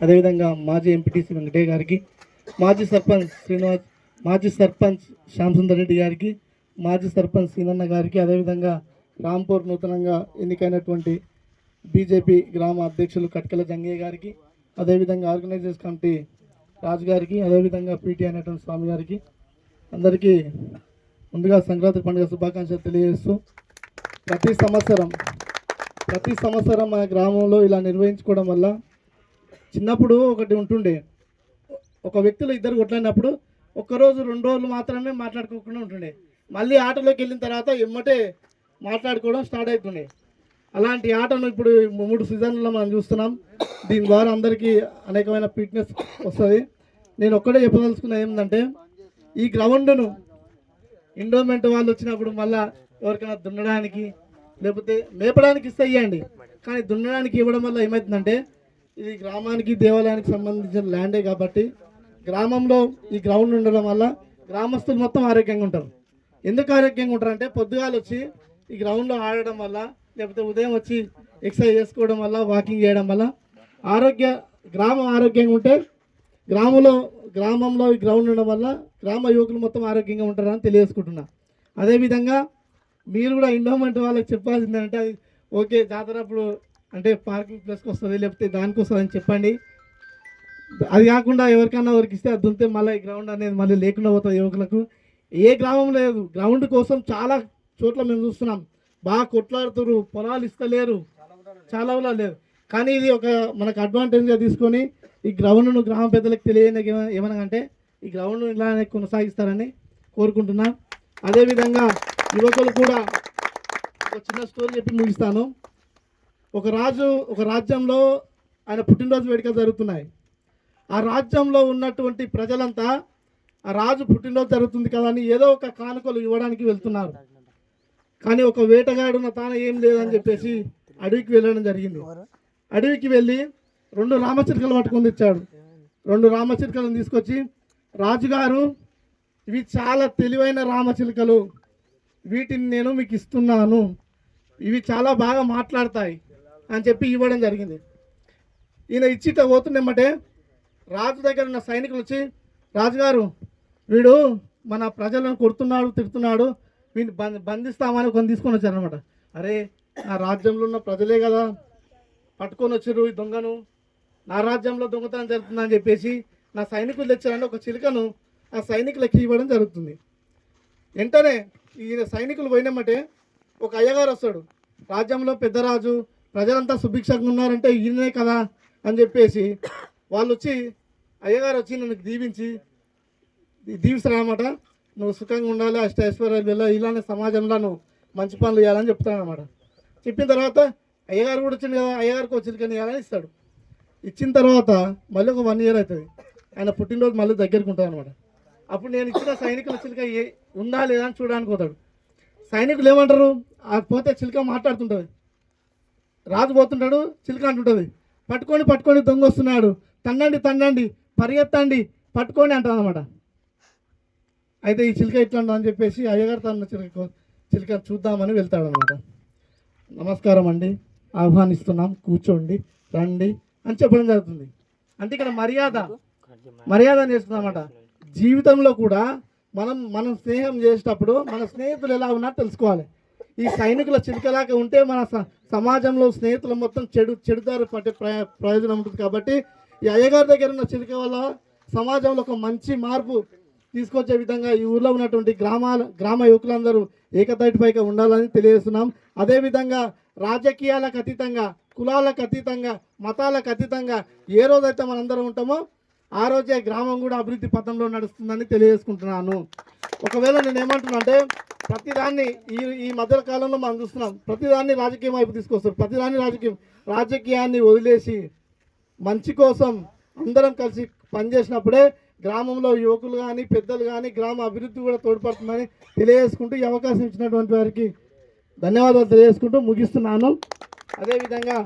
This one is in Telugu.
అదేవిధంగా మాజీ ఎంపీటీసీ వెంకటయ్య గారికి మాజీ సర్పంచ్ శ్రీనివాస్ మాజీ సర్పంచ్ శ్యామసుందర్ రెడ్డి గారికి మాజీ సర్పంచ్ సీనన్న గారికి అదేవిధంగా రాంపూర్ నూతనంగా ఎన్నికైనటువంటి బీజేపీ గ్రామ అధ్యక్షులు కట్కల జంగయ్య గారికి అదేవిధంగా ఆర్గనైజర్స్ కమిటీ రాజు గారికి అదేవిధంగా పీటీ అయినటువంటి స్వామి గారికి అందరికీ ముందుగా సంక్రాంతి పండుగ శుభాకాంక్షలు తెలియజేస్తూ ప్రతి సంవత్సరం ప్రతి సంవత్సరం మన గ్రామంలో ఇలా నిర్వహించుకోవడం వల్ల చిన్నప్పుడు ఒకటి ఉంటుండే. ఒక వ్యక్తులు ఇద్దరు కొట్లాడినప్పుడు ఒక్కరోజు రెండు రోజులు మాత్రమే మాట్లాడుకోకుండా ఉంటుండే. మళ్ళీ ఆటలోకి వెళ్ళిన తర్వాత ఎమ్మటే మాట్లాడుకోవడం స్టార్ట్ అవుతుండే అలాంటి ఆటను ఇప్పుడు మూడు సీజన్లలో మనం చూస్తున్నాం. దీని ద్వారా అందరికీ అనేకమైన ఫిట్నెస్ వస్తుంది. నేను ఒక్కడే చెప్పదలుచుకున్నది ఏంటంటే ఈ గ్రౌండ్ను ఎండోమెంట్ వాళ్ళు వచ్చినప్పుడు మళ్ళా ఎవరికైనా దున్నడానికి లేకపోతే మేపడానికి ఇస్తే ఇవ్వండి కానీ దున్నడానికి ఇవ్వడం వల్ల ఏమవుతుందంటే ఇది గ్రామానికి దేవాలయానికి సంబంధించిన ల్యాండే కాబట్టి గ్రామంలో ఈ గ్రౌండ్ ఉండడం వల్ల గ్రామస్తులు మొత్తం ఆరోగ్యంగా ఉంటారు. ఎందుకు ఆరోగ్యంగా ఉంటారు అంటే పొద్దుగాలు వచ్చి ఈ గ్రౌండ్లో ఆడడం వల్ల లేకపోతే ఉదయం వచ్చి ఎక్సర్సైజ్ చేసుకోవడం వల్ల వాకింగ్ చేయడం వల్ల ఆరోగ్య గ్రామం ఆరోగ్యంగా ఉంటే గ్రామంలో గ్రామంలో ఈ గ్రౌండ్ ఉండడం వల్ల గ్రామ యువకులు మొత్తం ఆరోగ్యంగా ఉంటారని తెలియజేసుకుంటున్నా. అదేవిధంగా మీరు కూడా ఇండోమెంట్ వాళ్ళకి చెప్పాల్సింది అంటే అది ఓకే జాతర అప్పుడు అంటే పార్కింగ్ ప్లేస్కి వస్తుంది లేకపోతే దానికి వస్తుంది అని చెప్పండి. అది కాకుండా ఎవరికైనా ఎవరికి ఇస్తే అది ఉంటే మళ్ళీ ఈ గ్రౌండ్ అనేది మళ్ళీ లేకుండా పోతుంది యువకులకు. ఏ గ్రామం లేదు గ్రౌండ్ కోసం చాలా చోట్ల మేము చూస్తున్నాం. బాగా కొట్లాడుతున్నారు పొలాలు ఇస్తలేరు. చాలా ఊళ్ళో లేదు. కానీ ఇది ఒక మనకు అడ్వాంటేజ్గా తీసుకొని ఈ గ్రౌండ్ను గ్రామ పెద్దలకు తెలియని ఏమనగంటే ఈ గ్రౌండ్ను ఇలానే కొనసాగిస్తారని కోరుకుంటున్నా. అదేవిధంగా యువకులు కూడా ఒక చిన్న స్టోరీ చెప్పి ముగిస్తాను. ఒక రాజు ఒక రాజ్యంలో ఆయన పుట్టినరోజు వేడుకలు జరుగుతున్నాయి. ఆ రాజ్యంలో ఉన్నటువంటి ప్రజలంతా ఆ రాజు పుట్టినరోజు జరుగుతుంది కదా అని ఏదో ఒక కానుకలు ఇవ్వడానికి వెళ్తున్నారు. కానీ ఒక వేటగాడు తాన ఏం లేదని చెప్పేసి అడవికి వెళ్ళడం జరిగింది. అడవికి వెళ్ళి రెండు రామచిలుకలు పట్టుకొని తెచ్చాడు. రెండు రామచిలుకలను తీసుకొచ్చి రాజుగారు ఇవి చాలా తెలివైన రామచిలుకలు. వీటిని నేను మీకు ఇస్తున్నాను. ఇవి చాలా బాగా మాట్లాడతాయి. అని చెప్పి ఇవ్వడం జరిగింది. ఈయన ఇచ్చిట పోతుండేమంటే రాజు దగ్గర ఉన్న సైనికులు వచ్చి రాజుగారు వీడు మన ప్రజలను కొడుతున్నాడు తిడుతున్నాడు వీడిని బంధ బంధిస్తామని కొన్ని తీసుకొని వచ్చారనమాట అరే నా రాజ్యంలో ఉన్న ప్రజలే కదా పట్టుకొని వచ్చారు ఈ దొంగను నా రాజ్యంలో దొంగతనం జరుగుతుందని చెప్పేసి నా సైనికులు తెచ్చారని ఒక చిలుకను ఆ సైనికులకి ఇవ్వడం జరుగుతుంది. వెంటనే ఈయన సైనికులు పోయినామంటే ఒక అయ్యగారు వస్తాడు. రాజ్యంలో పెద్ద రాజు ప్రజలంతా సుభిక్షంగా ఉన్నారంటే ఈయననే కదా అని చెప్పేసి వాళ్ళు వచ్చి అయ్యగారు వచ్చి నన్ను దీవించి దీవిస్తారనమాట నువ్వు సుఖంగా ఉండాలి అష్ట ఐశ్వర్యాలు ఇలానే సమాజంలో నువ్వు మంచి పనులు చేయాలని చెప్తానమాట చెప్పిన తర్వాత అయ్యగారు కూడా వచ్చింది కదా అయ్యగారికి వచ్చింది చిలుకని ఇవ్వాలని ఇస్తాడు? ఇచ్చిన తర్వాత మళ్ళీ ఒక వన్ ఇయర్ అవుతుంది. ఆయన పుట్టినరోజు మళ్ళీ దగ్గరికి ఉంటాను అనమాట అప్పుడు నేను ఇచ్చిన సైనికుల చిలుక ఏ ఉందా లేదా అని చూడడానికి పోతాడు. సైనికులు ఏమంటారు? ఆ పోతే చిలుక మాట్లాడుతుంటుంది. రాజు పోతుంటాడు చిలుక అంటుంటుంది. పట్టుకొని పట్టుకొని దొంగ వస్తున్నాడు తన్నండి తన్నండి పరిగెత్తండి పట్టుకొని అంటాడు అనమాట అయితే ఈ చిలుక ఇట్లా అని చెప్పేసి అయ్యగారు తన చిలుక చిలుక చూద్దామని వెళ్తాడనమాట నమస్కారం అండి. ఆహ్వానిస్తున్నాం. కూర్చోండి రండి అని చెప్పడం జరుగుతుంది. అంటే ఇక్కడ మర్యాద మర్యాద నేర్చుకున్నమాట జీవితంలో కూడా మనం మనం స్నేహం చేసేటప్పుడు మన స్నేహితులు ఎలా ఉన్నా తెలుసుకోవాలి. ఈ సైనికుల చిలుకలాగా ఉంటే మన స- సమాజంలో స్నేహితులు మొత్తం చెడు చెడుదారు పట్టే ప్రయోజనం ఉంటుంది కాబట్టి ఈ అయ్యగారి దగ్గర ఉన్న చిలుక వల్ల సమాజంలో ఒక మంచి మార్పు తీసుకొచ్చే విధంగా ఈ ఊర్లో ఉన్నటువంటి గ్రామాల గ్రామ యువకులందరూ ఏకతాటిపైగా ఉండాలని తెలియజేస్తున్నాం. అదేవిధంగా రాజకీయాలకు అతీతంగా కులాలకు అతీతంగా మతాలకు అతీతంగా ఏ రోజైతే మనందరం ఉంటామో ఆ రోజే గ్రామం కూడా అభివృద్ధి పథంలో నడుస్తుందని తెలియజేసుకుంటున్నాను. ఒకవేళ నేను ఏమంటున్నా అంటే ప్రతిదాన్ని ఈ ఈ మధ్య కాలంలో మనం చూస్తున్నాం. ప్రతిదాన్ని రాజకీయం వైపు తీసుకొస్తారు. ప్రతిదాన్ని రాజకీయం రాజకీయాన్ని వదిలేసి మంచి కోసం అందరం కలిసి పనిచేసినప్పుడే గ్రామంలో యువకులు కానీ పెద్దలు కానీ గ్రామ అభివృద్ధి కూడా తోడ్పడుతుందని తెలియజేసుకుంటూ ఈ అవకాశం ఇచ్చినటువంటి వారికి ధన్యవాదాలు తెలియజేసుకుంటూ ముగిస్తున్నాను. అదేవిధంగా